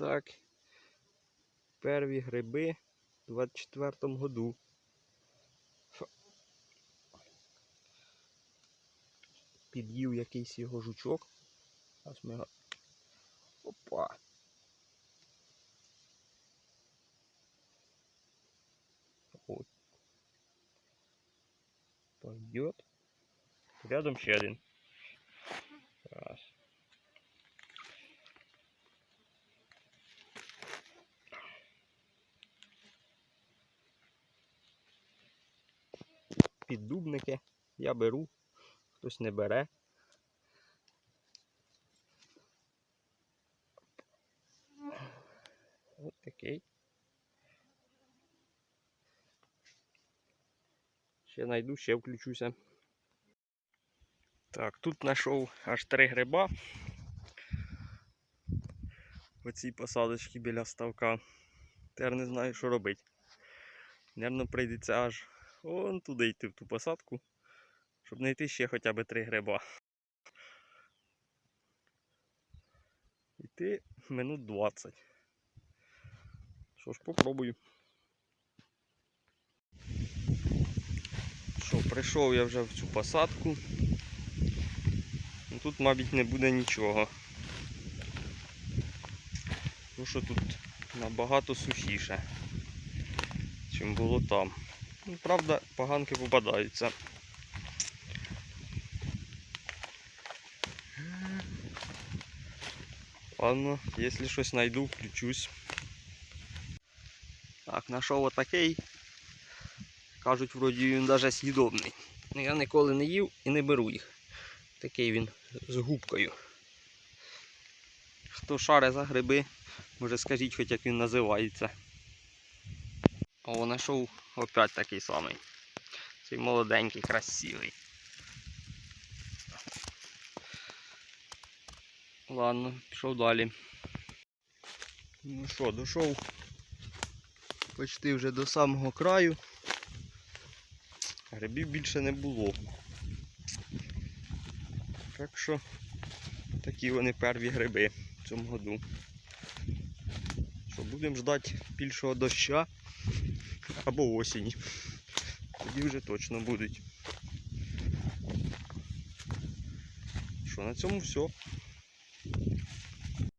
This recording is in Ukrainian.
так. Перві гриби в 24-му году. Під'їв якийсь його жучок. Аж ми його. Опа. Вот. Пойдет. Рядом ще один. Піддубники я беру, хтось не бере. Ось такий. Ще знайду, ще включуся. Так, тут знайшов аж три гриба. Оцій посадочці біля ставка. Тепер не знаю, що робити. Наверно, прийдеться аж вон туди йти в ту посадку, щоб знайти ще хоча б три гриба. Йти минут 20. Що ж, попробую. Що, прийшов я вже в цю посадку. Ну, Тут, мабуть, не буде нічого. Тому що тут набагато сухіше, чим було там. Правда, поганки попадаються. Ладно, якщо щось знайду, включусь. Так, знайшов отакий. Кажуть, вроді він навіть з'їдобний. Ну, я ніколи не їв і не беру їх. Такий він з губкою. Хто шаре за гриби, може скажіть хоч як він називається. О, знайшов опять такий самий. Цей молоденький, красивий. Ладно, пішов далі. Ну що, дійшов почти вже до самого краю. Грибів більше не було. Так що такі вони перві гриби в цьому году. Що будемо ждати більшого доща або осені. Тоді вже точно будуть. Що, на цьому все.